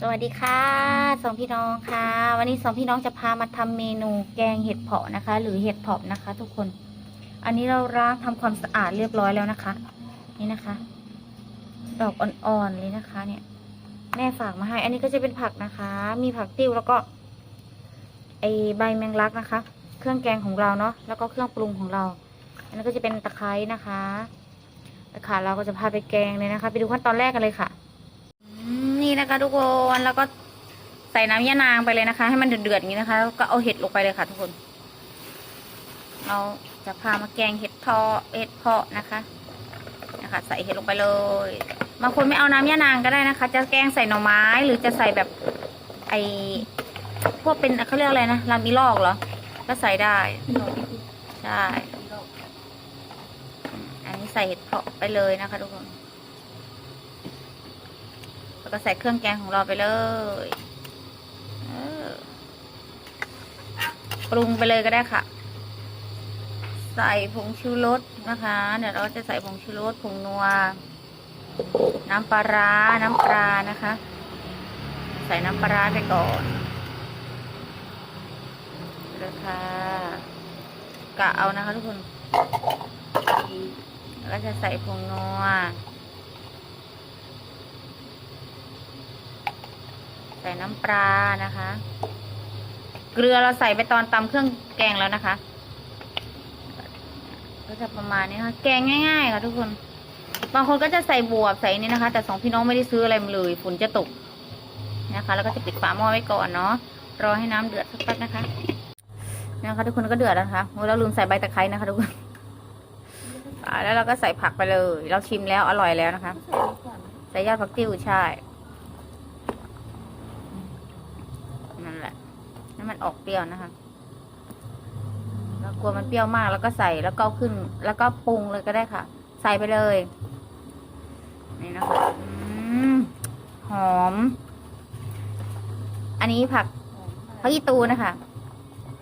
สวัสดีค่ะสองพี่น้องค่ะ วันนี้สองพี่น้องจะพามาทำเมนูแกงเห็ดเผาะนะคะ หรือเห็ดเผาะนะคะ ทุกคน อันนี้เราล้างทำความสะอาดเรียบร้อยแล้วนะคะ นี่นะคะ ดอกอ่อนๆเลยนะคะ เนี่ย แม่ฝากมาให้ อันนี้ก็จะเป็นผักนะคะ มีผักติ้วแล้วก็ไอใบแมงลักนะคะ เครื่องแกงของเราเนาะแล้วก็เครื่องปรุงของเรา อันนี้ก็จะเป็นตะไคร้นะคะค่ะเราก็จะพาไปแกงเลยนะคะ ไปดูขั้นตอนแรกกันเลยค่ะ นี่นะคะทุกคนแล้วก็ใส่น้ำยะนางไปเลยนะคะ ให้มันเดือดๆอย่างนี้นะคะแล้วก็เอาเห็ดลงไปเลยค่ะทุกคน เราจะพามาแกงเห็ดเพาะเห็ดเพาะนะคะนะคะ ใส่เห็ดลงไปเลยบางคนไม่เอาน้ำยะนางก็ได้นะคะ จะแกงใส่หน่อไม้หรือจะใส่แบบไอพวกเป็นเขาเรียกอะไรนะลำอีลอกเหรอก็ใส่ได้ใช่อันนี้ใส่เห็ดเพาะไปเลยนะคะทุกคน ก็ใส่เครื่องแกงของเราไปเลยปรุงไปเลยก็ได้ค่ะ ใส่ผงชูรสนะคะ เดี๋ยวเราจะใส่ผงชูรสผงนัว น้ำปลาร้าน้ำปลานะคะ ใส่น้ำปลาร้าไปก่อนเลยค่ะกะเอานะคะทุกคน แล้วจะใส่ผงนัว ใส่น้ำปลานะคะ เกลือเราใส่ไปตอนตำเครื่องแกงแล้วนะคะ ก็จะประมาณนี้นะคะแกงง่ายๆค่ะทุกคน บางคนก็จะใส่บวบใส่นี่นะคะ แต่สองพี่น้องไม่ได้ซื้ออะไรมาเลยฝนจะตกนะคะ แล้วก็จะปิดฝาหม้อไว้ก่อนเนาะ รอให้น้ำเดือดสักแป๊บนะคะ นะคะ ทุกคนก็เดือดแล้วนะคะโอ้เราลืมใส่ใบตะไคร้นะคะทุกคนแล้วเราก็ใส่ผักไปเลย เราชิมแล้วอร่อยแล้วนะคะ ใส่ยอดผักติ้วใช่ นั่นแหละนั่นมันออกเปรี้ยวนะคะเรากลัวมันเปรี้ยวมากแล้วก็ใส่แล้วก็ขึ้น แล้วก็ปรุงเลยก็ได้ค่ะ ใส่ไปเลย นี่นะคะอหอม อันนี้ผักผักอีตูนะคะ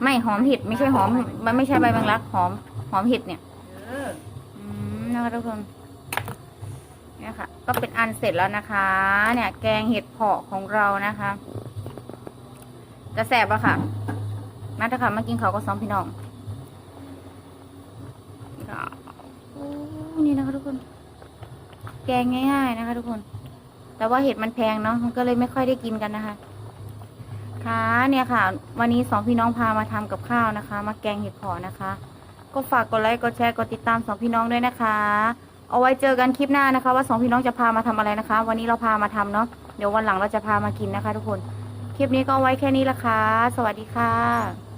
ไม่หอมเห็ดไม่ใช่หอม มันไม่ใช่ใบแมงลักหอม หอมเห็ดเนี่ยอืมนะคะทุกคนเนี่ยค่ะ ก็เป็นอันเสร็จแล้วนะคะ เนี่ย แกงเห็ดเผาะของเรานะคะ จะแสบแล้วค่ะ มาเถอะค่ะ มากินเขาวก็ซ้อมพี่น้องอ้นี่นะคะทุกคน แกงง่าย ๆ นะคะ ทุกคน แต่ว่าเห็ดมันแพงเนาะ มันก็เลยไม่ค่อยได้กินกันนะคะ ค่ะ เนี่ยค่ะ วันนี้สองพี่น้องพามาทำกับข้าวนะคะ มาแกงเห็ดเผาะนะคะ ก็ฝากกดไลค์ กดแชร์ กดติดตามสองพี่น้องด้วยนะคะ เอาไว้เจอกันคลิปหน้านะคะ ว่าสองพี่น้องจะพามาทำอะไรนะคะ วันนี้เราพามาทำเนาะ เดี๋ยววันหลังเราจะพามากินนะคะ ทุกคน คลิปนี้ก็ไว้แค่นี้ละค่ะ สวัสดีค่ะ